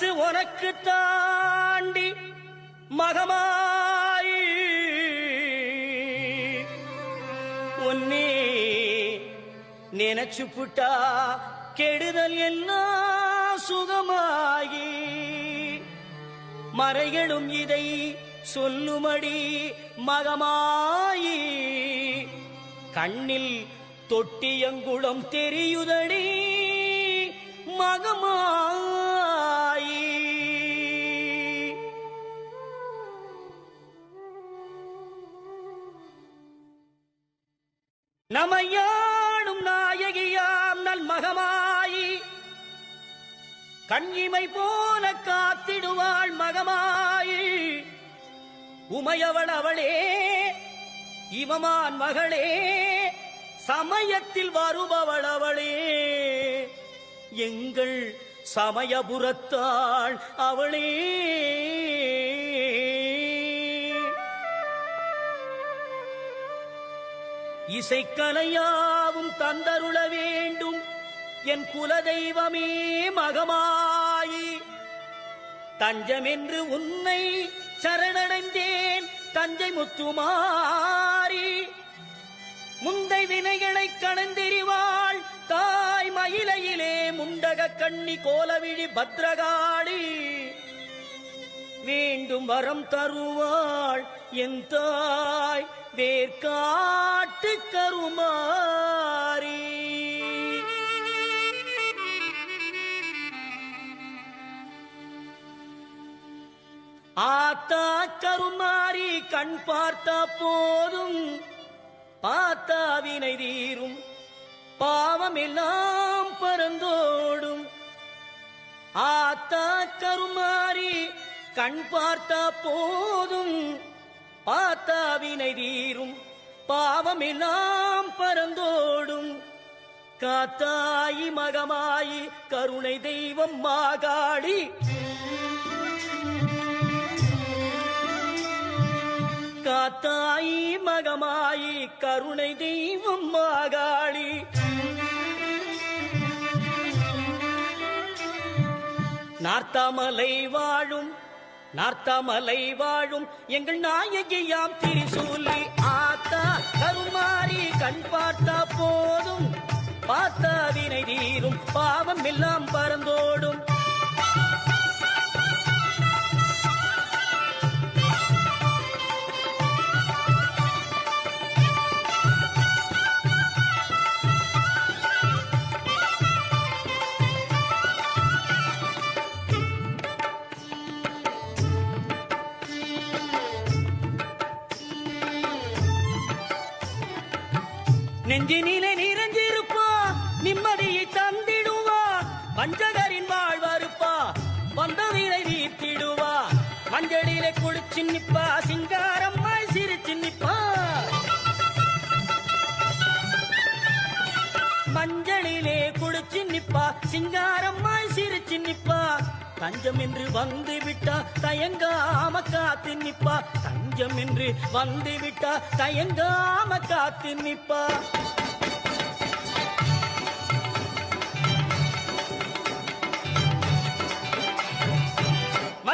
அரசு உனக்கு தாண்டி மகமாய். உன்னே நினைச்சு புட்டா கெடுதல் எல்லாம் சுகமாகி மறைகளும் இதை சொல்லுமடி மகமாயி. கண்ணில் தொட்டியங்குளம் தெரியுதடி மகமாய். காணும் நாயகியாம் நல் மகமாயி கண்ணிமை போல காத்திடுவாள் மகமாயி. உமையவள் அவளே இவமான் மகளே சமயத்தில் வருபவள் அவளே. எங்கள் சமயபுரத்தாள் அவளே. இசைக்கலையாவும் தந்தருள வேண்டும். என் குலதெய்வமே மகமாயி தஞ்சமென்று உன்னை சரணடைந்தேன். தஞ்சை முத்துமாரி முந்தை வினைகளை கணந்தெறிவாள் தாய் மயிலையிலே முண்டக கண்ணி கோலவிழி பத்ரகாளி. வேண்டும் வரம் தருவாள் என் தாய் வேர்காட்டு கருமாறி. ஆத்தா கருமாறி கண் பார்த்தா போதும் பார்த்தா வினை தீரும். பாவம் எல்லாம் பறந்தோடும். ஆத்தா கருமாறி கண் பார்த்தா போதும் பார்த்தாவினை தீரும். பாவமெல்லாம் பறந்தோடும். காத்தாயி மகமாயி கருணை தெய்வம் மாகாளி காத்தாயி மகமாயி கருணை தெய்வம் மாகாளி நார்த்தாமலை வாழும் நார்த்தாமலை வாழும் எங்கள் நாயகியாம் திரிசூலி. ஆத்தா கருமாறி கண் பார்த்தா போதும். பார்த்தா வினை தீரும் பாவம் எல்லாம் பறந்தோடும். நெஞ்சினிலே நிறைஞ்சிருப்பா நிம்மதியை தந்திடுவா பஞ்சகரின் வாழ்வறுப்பா வந்ததினை நீத்திடுவா மஞ்சளிலே குளிச்சு நிப்பா சிங்காரம்மாய் சிரிச்சு நிப்பா. மஞ்சளிலே குளிச்சு நிப்பா சிங்காரம்மாய் சிரிச்சு நிப்பா. தஞ்சம் என்று வந்து விட்டா தயங்காம காத்து நிப்பா. தஞ்சம் என்று வந்து விட்டா தயங்காம காத்து நிப்பா.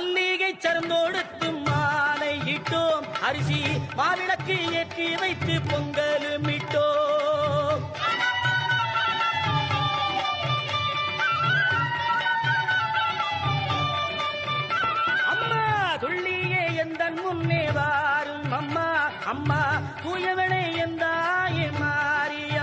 மல்லிகை சருந்தோடுத்து மாலை இட்டோம். அரிசி மாவிளக்கு ஏற்றி வைத்து பொங்கலும் இட்டோம் அம்மா துள்ளியே எந்த முன்னே வாரும். அம்மா அம்மா தூயவளை எந்த மாறிய.